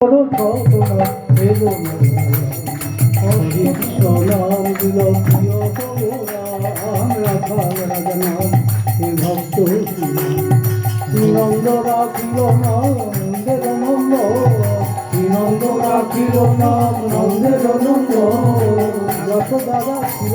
বড় সদনা এলো না অশিক্ষণাম দিল প্রিয় কমরাম রাখাল নন্দের নন্দ শ্রীনন্দ রাখিল নন্দের নন্দ যত দাদা ছিল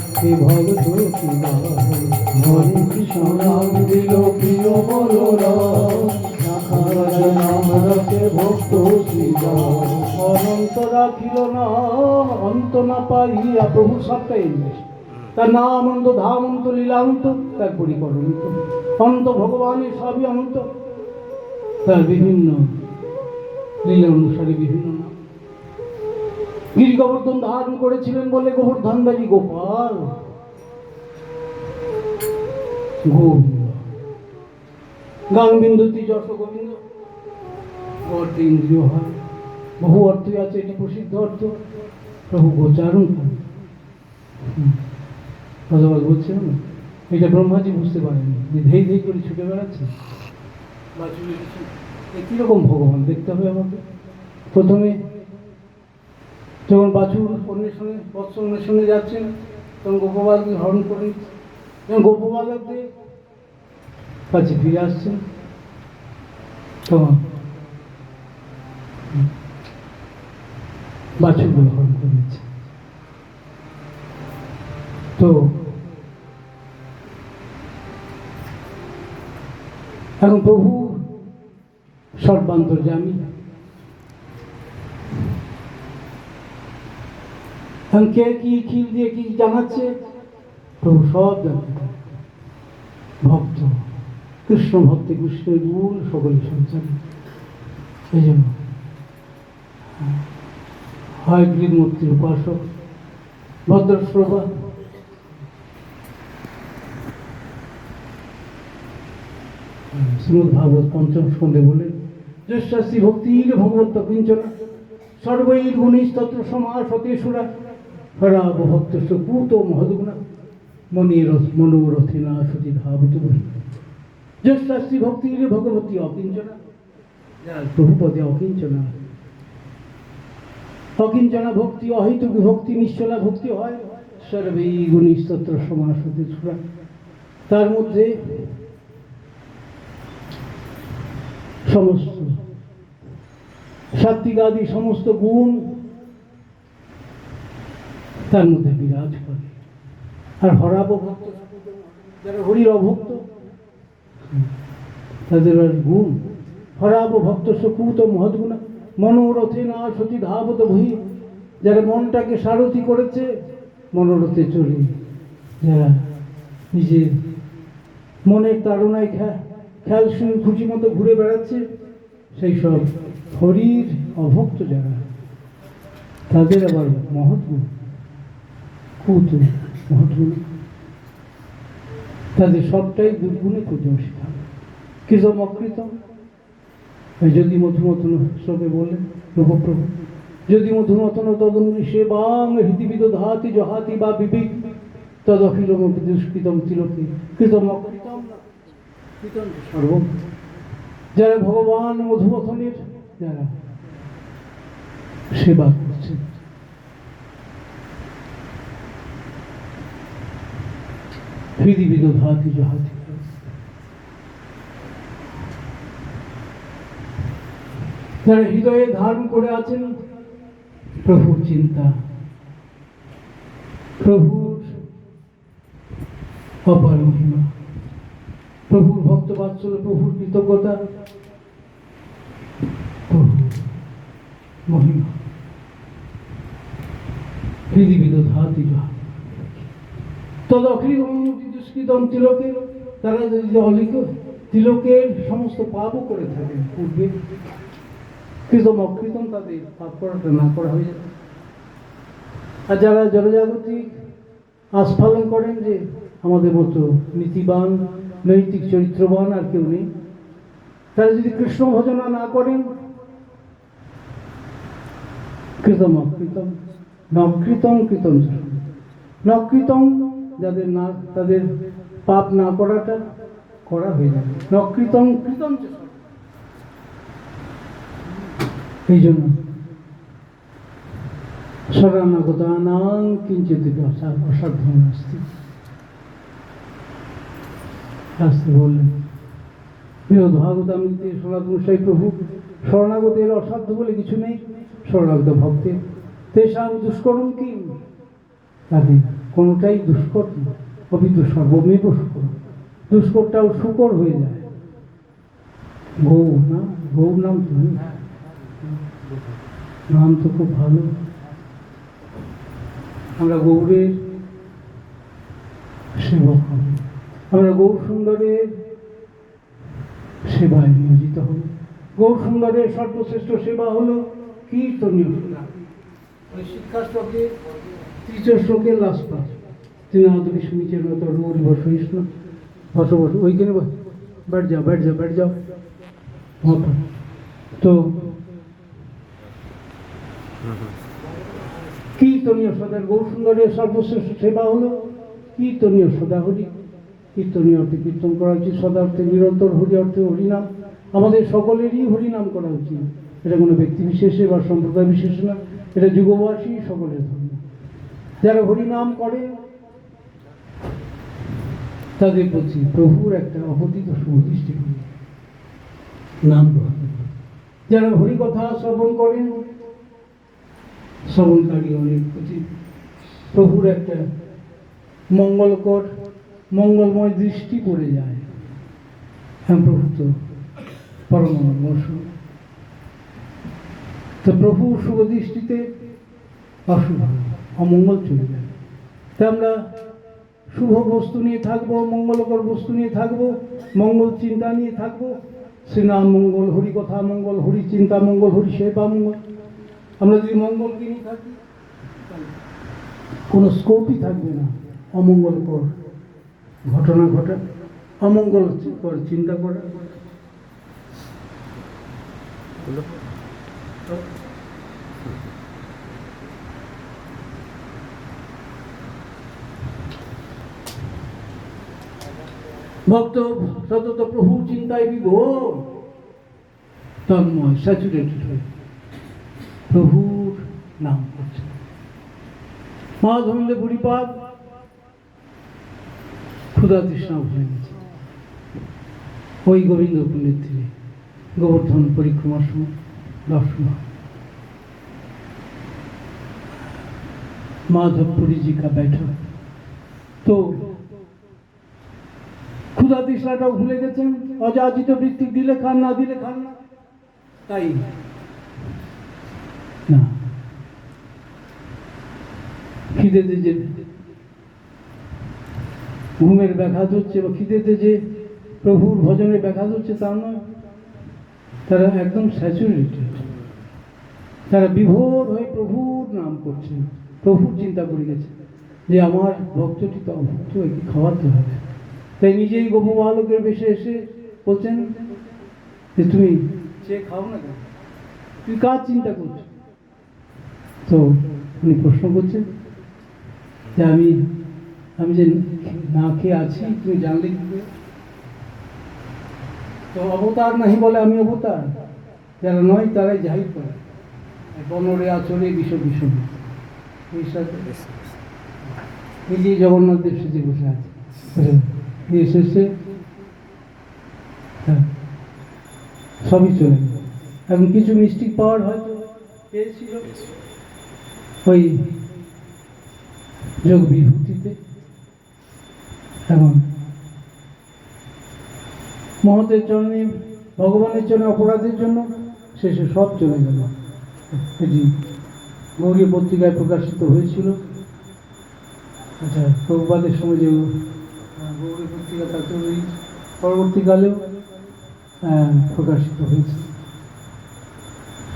অনন্ত অন্ত প্রভু সবটাই তার নাম অন্ত ধামন্ত লীলান্ত তার পরিকরণ অন্ত ভগবানের সবই অন্ত তার বিভিন্ন লীলা অনুসারে বিভিন্ন নাম গিরি গোবর্ধন ধারণ করেছিলেন বলে গোবর্ধনদারি গোপাল। গান বিন্দুতি গোবিন্দ। হয় বহু অর্থই আছে এটি প্রসিদ্ধ অর্থ। প্রভু গোচারণ ভগবান এটা ব্রহ্মাজি বুঝতে পারেনি যে ধেই ধেই করে ছুটে বেড়াচ্ছে। কীরকম ভগবান? দেখতে হবে আমাকে। প্রথমে যখন বাছুর অন্বেষণে বৎস অন্বেষণে যাচ্ছেন তখন গোপবালকে হরণ করে। যখন গোপবালকদের কাছে ফিরে আসছেন। তখন বাছুরগুলো হরণ করে নিচ্ছে। তো এখন প্রভু সর্বান্তর্যামী। এখন কে কি খিল দিয়ে কি জানাচ্ছে? প্রভু সব জানতে ভক্ত, কৃষ্ণ ভক্তি কৃষ্ণের মূল সকল সঞ্চার এই জন্য, হয় মূর্তির উপাসক ভদ্রশ্রভা শ্রীমদ ভাগবত পঞ্চম স্কন্ধে বলে জ্যেষ্ঠাশ্রী ভক্তির ভগবত কিঞ্চনা সর্বৈর গুণিস্তত্র সমাস হতেশুরা হরাব ভক্ত সুপুত মহদগুণা মনের মনোরথিনা সতী ধাবত বহি জ্যেষ্ঠাশ্রী ভক্তির ভগবতী অকিঞ্চনা যার প্রভুপদে অকিঞ্চনা অকিঞ্চনা ভক্তি অহেতুক ভক্তি নিশ্চলা ভক্তি হয়। সর্বেই গুণিস্তত্র সমাস হতেশুরা তার মধ্যে সমস্ত সাত্বিক আদি সমস্ত গুণ তার মধ্যে বিরাজ করে। আর হরাব ভক্ত যারা হরির অভক্ত, তাদের আর গুণ। হরাব ভক্ত সুকুত মহৎগুণা মনোরথে না সতী ধাবত ভূমি। যারা মনটাকে সারথি করেছে, মনোরথে চলে। যারা নিজের মনের তাড়নায় খেয়াল শুনে খুশি মতো ঘুরে বেড়াচ্ছে, সেই সব হরির অভক্ত যারা, তাদের আবার মহৎগুণ কুত মহৎগুণ তাদের সবটাই দুর্গুণে কুজংসিত কৃতম, অকৃতম। যদি মধুমতন শ্লোকে বললেন প্রভু যদি মধুমতন তদঙ্গি সে বাং হৃদিবিদ ধাতি জহাতি বা বিবেক, তদখিল দুষ্কৃতম তিলকে। কৃতম, অকৃতম সর্ব যারা ভগবান মধুমথনের, যারা সেবা করছে। হৃদিবিদ ধাতি জহাতি যারা হৃদয়ে ধারণ করে আছেন, প্রভুর চিন্তা, প্রভুর অপার মহিমা, প্রভুর ভক্ত বাৎসল্য প্রভুর কৃতজ্ঞতা মহিমা। হৃদিবিদ ধাতি তদ দুষ্কৃতম তিলকের তারা যদি অলিক তিলকের সমস্ত পাপও করে থাকেন পূর্বে। কৃতম অকৃতম তাদের পাপ করাটা না করা হয়ে যাবে আর যারা জনজাগতিক আস্ফালন করেন যে আমাদের মতো নীতিবান, নৈতিক চরিত্রবান আর কেউ নেই, তারা যদি কৃষ্ণ ভজনা না করেন, কৃতম অকৃতম, নকৃতম কৃতম নকৃতম যাদের না তাদের পাপ না করাটা করা হয়ে যাবে। নকৃতম কৃতম এই জন্য শরণাগতানাং কিঞ্চিত অসাধ্য নাস্তি। শাস্ত্রে বললেন বিরোধ ভাগবতামিতে সনাতন সাই প্রভু শরণাগতের অসাধ্য বলে কিছু নেই। শরণাগত ভক্তের তেসাম দুষ্করণ কি তাদের কোনোটাই দুষ্কর অভিত সর্বমেব শুকর দুষ্করটাও শুকর হয়ে যায়। গৌ না গৌ নাম তো। নাম তো খুব ভালো। আমরা গৌরের সেবক হব। আমরা গৌর সুন্দরের সেবায় নিয়োজিত হব। গৌর সুন্দরের সর্বশ্রেষ্ঠ সেবা হলো কীর্তনীয় সেবা তৃতীয় শ্লোকের লাস্ট পাস তিনি আমাদের সমীচীন মতো রোজ বসো ইসল বসো ওইখানে ব্যাট যাও ব্যাট যাও ব্যাট যাও। তো কীর্তনীয় সদার গৌসুন্দরের সর্বশ্রেষ্ঠ সেবা হলো কীর্তনীয় সদা হরি কীর্তনীয় অর্থে কীর্তন করা উচিত, সদার্থে নিরন্তর হরি অর্থে হরিনাম। আমাদের সকলেরই হরিনাম করা উচিত। এটা কোনো ব্যক্তি বিশেষে বা সম্প্রদায় বিশেষ না। এটা যুগবাসী সকলের ধর্ম। যারা হরিনাম করে। তাদের প্রতি প্রভুর একটা অপতিত সুদৃষ্টি নাম। যারা হরিকথা শ্রবণ করেন। শ্রবণকারী অনেক প্রতি প্রভুর একটা মঙ্গলকর, মঙ্গলময় দৃষ্টি পড়ে যায়। হ্যাঁ প্রভু তো পরম মঙ্গল তো প্রভু শুভ দৃষ্টিতে অশুভ অমঙ্গল চলে যায়। তা আমরা শুভ বস্তু নিয়ে থাকব, মঙ্গলকর বস্তু নিয়ে থাকব, মঙ্গল চিন্তা নিয়ে থাকব। শ্রীনাম মঙ্গল, হরি কথা মঙ্গল, হরি চিন্তা মঙ্গল, হরি সেবা মঙ্গল। আমরা যদি মঙ্গল নিয়ে থাকি, কোনো স্কোপই থাকবে না। অমঙ্গলকর ঘটনা ঘটা অমঙ্গল কর চিন্তা করা। ভক্ত সতত প্রভু চিন্তায় বিভোর তন্ময় স্যাচুরেটেড হয়ে প্রভুর নাম করছে মা ধরলে বুড়িপাদ ক্ষুধা তৃষ্ণা ভুলে গেছে ওই গোবিন্দ কুণ্ডের থেকে গোবর্ধন পরিক্রমার সময় দর্শন হয়। माधवपुरी जी का बैठक তো ক্ষুধা তৃষ্ণাটাও ভুলে গেছেন, অযাচিত বৃত্তি দিলে খান, না দিলে খান না। তাই? না। খিদেতে যে। ঘুমের ব্যাঘাত হচ্ছে বা খিদেতে যে, প্রভুর ভজনে ব্যাঘাত হচ্ছে তা নয়। তারা একদম স্যাচুরেটেড। তারা বিভোর হয়ে প্রভুর নাম করছে প্রভুর চিন্তা করে গেছে যে আমার ভক্তটি তো অভক্ত, একে খাওয়াতে হবে। তাই নিজেই গোপু বালকের বেশে এসে বলছেন যে তুমি সে খাও না কেন? তুই কার চিন্তা করছ তো উনি প্রশ্ন করছেন যে আমি আমি যে না খেয়ে আছি তুমি জানলে কি তো অবতার নাহি বলে আমি অবতার। যারা নয় তারাই যাই করে। বনরে আচরে বিষ বিষম এই সাথে নিজেই জগন্নাথ দেব সেজে বসে আছে। এসেছে? হ্যাঁ, সবই চলে এখন কিছু মিস্টিক পাওয়ার হয়তো পেয়েছিল ওই যোগ বিভূতিতে। এখন মহতের জন্য ভগবানের জন্য অপরাধের জন্য শেষে সব চলে গেল। এটি গৌরী পত্রিকায় প্রকাশিত হয়েছিল। আচ্ছা প্রভুবাদের সময় যে আহ, গৌরী পত্রিকা তাতে ওই পরবর্তীকালেও আহ, প্রকাশিত হয়েছে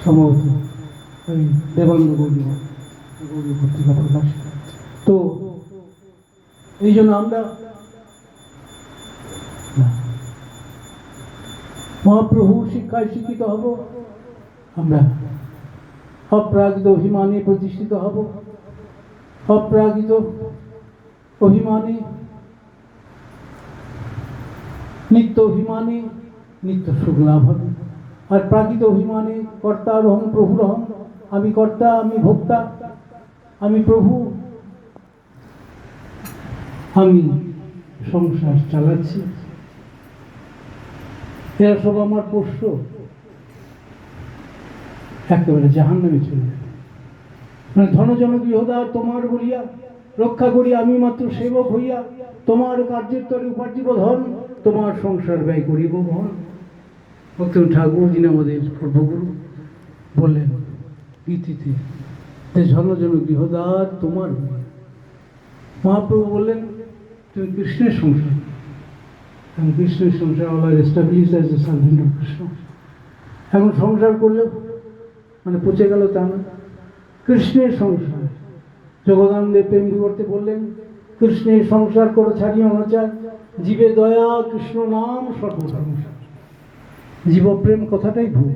সম্ভবত ওই দেবানন্দ গৌরী পত্রিকা প্রকাশ তো এই জন্য আমরা না। মহাপ্রভুর শিক্ষায় শিক্ষিত হব আমরা অপ্রাকৃত অভিমানে প্রতিষ্ঠিত হব অপ্রাকৃত অভিমানে নিত্য অভিমানে, নিত্য সুখ লাভ হবে আর প্রাকৃত অভিমানে কর্তার অহং প্রভুর অহং আমি কর্তা, আমি ভোক্তা, আমি প্রভু। আমি সংসার চালাচ্ছি। এরা সব আমার পোষ্য। একেবারে জাহান নামে চলে। মানে ধনজন গৃহদা তোমার বলিয়া, রক্ষা করি আমি মাত্র সেবক হইয়া, তোমার কার্যের তরে উপার্জিত ধন তোমার সংসার ব্যয় করিব মহন ভক্ত ঠাকুর যিনি আমাদের সর্বগুরু বললেন গীতিতে যে ঝনজন গৃহদার তোমার। মহাপ্রভু বললেন, তুমি কৃষ্ণের সংসার এবং কৃষ্ণের সংসার Allah establish a servant of Krishna. এখন সংসার করলেও মানে পচে গেল তা না। কৃষ্ণের সংসার। জগদানন্দের প্রেম বিবর্তে বললেন, কৃষ্ণের সংসার করে ছাড়িয়ে অনাচার জীবে দয়া, কৃষ্ণ নাম সর্বধর্মসার জীবপ্রেম কথাটাই ভুল।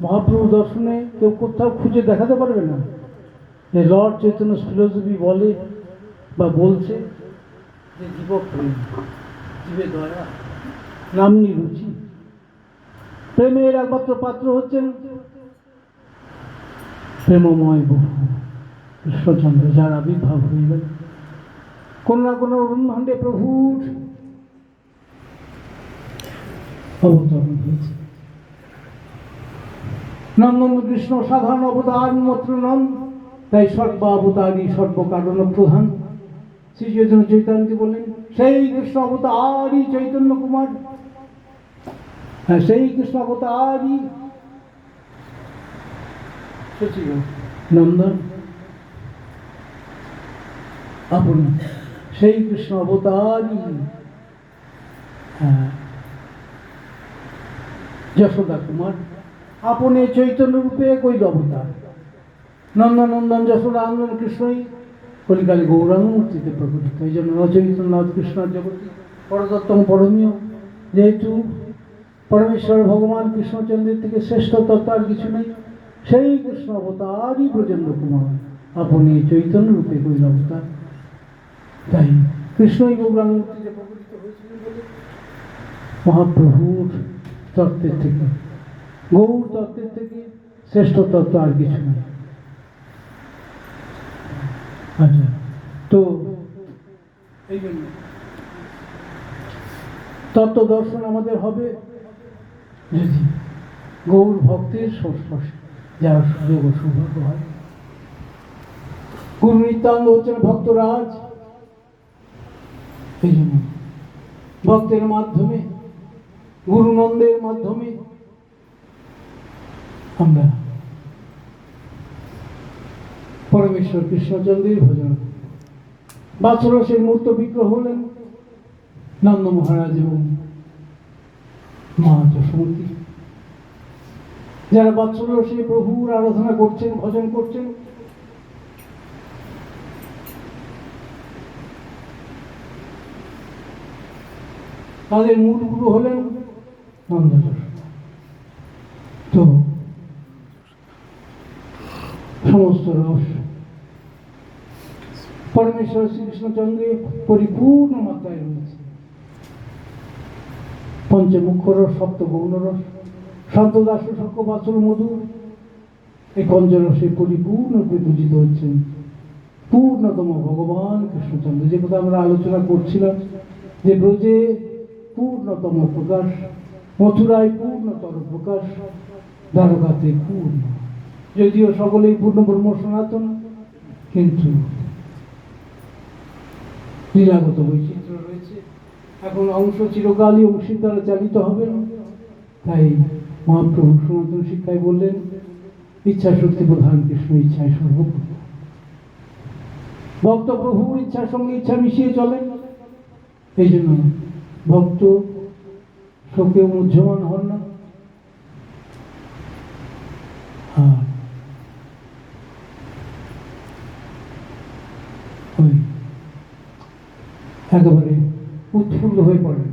মহাপ্রভু দর্শনে কেউ কোথাও খুঁজে দেখাতে পারবে না। যে লর্ড চৈতন্য ফিলোসফি বলে বা বলছে যে জীবপ্রেম জীবে দয়া নামনি রুচি প্রেমের একমাত্র পাত্র হচ্ছেন প্রেমময় বহু কৃষ্ণচন্দ্র, যার আবির্ভাব গেল। কোনো না কোনো ব্রহ্মাণ্ডে প্রভুর অবতরণ নন্দন কৃষ্ণ সাধারণ অবতার মাত্র নন, তাই সর্বাবতারই সর্বকারণ প্রধান। শ্রী চৈতন্য চৈতন্যকে বললেন, সেই কৃষ্ণ অবতারই চৈতন্য কুমার। হ্যাঁ সেই কৃষ্ণ অবতারই নন্দন। আপন, সেই কৃষ্ণ অবতারই হ্যাঁ যশোদা কুমার। আপনে চৈতন্য রূপে কৈল অবতার নন্দনন্দন যশোদা আনন্দ কৃষ্ণই, কলিকালে গৌরাঙ্গ মূর্তিতে প্রকটিত। এই জন্য নচৈতন্যনাথ কৃষ্ণ জগৎ পরদত্তম পরমীয়। যেহেতু পরমেশ্বর ভগবান কৃষ্ণচন্দ্রের থেকে শ্রেষ্ঠ তত্ত্ব আর কিছু নেই, সেই কৃষ্ণ অবতারই ব্রজেন্দ্র কুমার। আপনি চৈতন্য রূপে কৈল অবতার তাই কৃষ্ণই গৌরাঙ্গ মূর্তিতে প্রকটিত হয়েছিলেন বলে মহাপ্রভুর তত্ত্বের থেকে। গৌর তত্ত্বের থেকে শ্রেষ্ঠ তত্ত্ব আর কিছু নেই। আচ্ছা তো তত্ত্ব দর্শন আমাদের হবে যদি গৌর ভক্তের সংস্পর্শে যারা সুযোগ ও সৌভাগ্য হয়। গুরু নিত্যানন্দ হচ্ছেন ভক্তরাজ। এই জন্য ভক্তের মাধ্যমে গুরুনন্দের মাধ্যমে। আমরা পরমেশ্বর কৃষ্ণচন্দ্রের ভজন। বাৎসরসের মূর্ত বিগ্রহ হলেন নন্দ মহারাজ এবং মা যশোমতী যারা বাৎসরসে প্রভুর আরাধনা করছেন, ভজন করছেন, তাদের মূল গুরু হলেন নন্দ যশোদা। তো, সমস্ত রস পরমেশ্বর শ্রীকৃষ্ণচন্দ্রে পরিপূর্ণ মাত্রায় রয়েছে। পঞ্চমুখ্য রস সপ্ত গৌণ রস শান্তদাস শক্য বাসুর মধুর এই পঞ্চরসে পরিপূর্ণরূপে পূজিত হচ্ছেন পূর্ণতম ভগবান কৃষ্ণচন্দ্র। যে কথা আমরা আলোচনা করছিলাম, যে ব্রজে পূর্ণতম প্রকাশ মথুরায় পূর্ণতর প্রকাশ, দ্বারকাতে পূর্ণ। যদিও সকলেই পূর্ণ ব্রহ্ম সনাতন, কিন্তু লীলাগত বৈচিত্র্য রয়েছে। এখন অংশ চিরকালই অংশীর দ্বারা চালিত হবে তাই মহাপ্রভু সনাতন শিক্ষায় বললেন ইচ্ছা শক্তি প্রধান কৃষ্ণ ইচ্ছায় সর্বপ্রধান ভক্ত প্রভুর ইচ্ছার সঙ্গে ইচ্ছা মিশিয়ে চলেন এই জন্য ভক্ত তো কেউ মুহ্যমান হন না। একেবারে উৎফুল্ল হয়ে পড়েন।